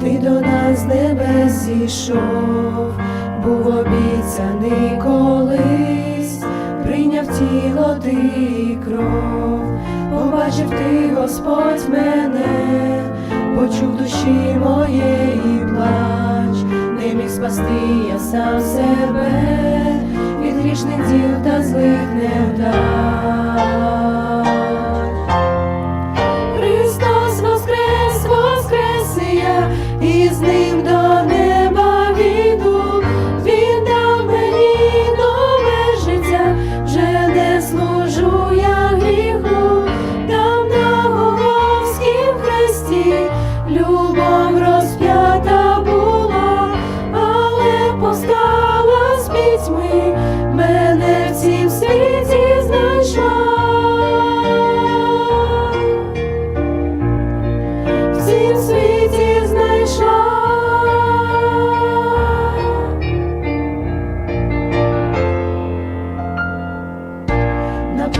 ти до нас з небес зійшов, був обіцяний колись, прийняв тіло ти і кров, побачив ти, Господь, мене, почув душі моєї плач, не міг спасти я сам себе від грішних діл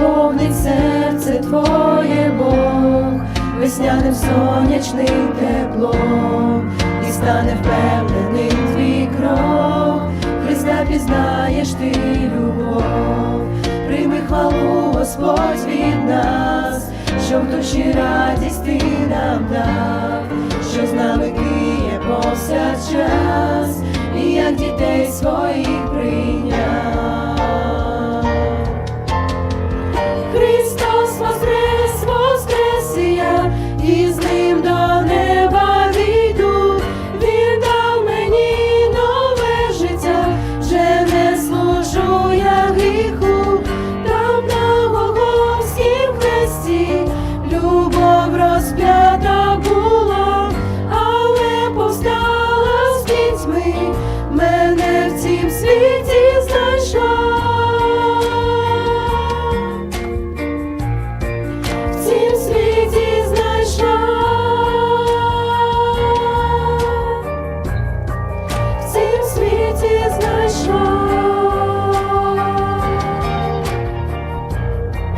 Наповнить серце твоє Бог, весняним сонячним теплом, і стане впевненим твій крок, Христа пізнаєш ти любов, прийми хвалу Господь від нас, що в душі радість ти нам дав, що з нами киє повсякчас, і як дітей своїх прийняв.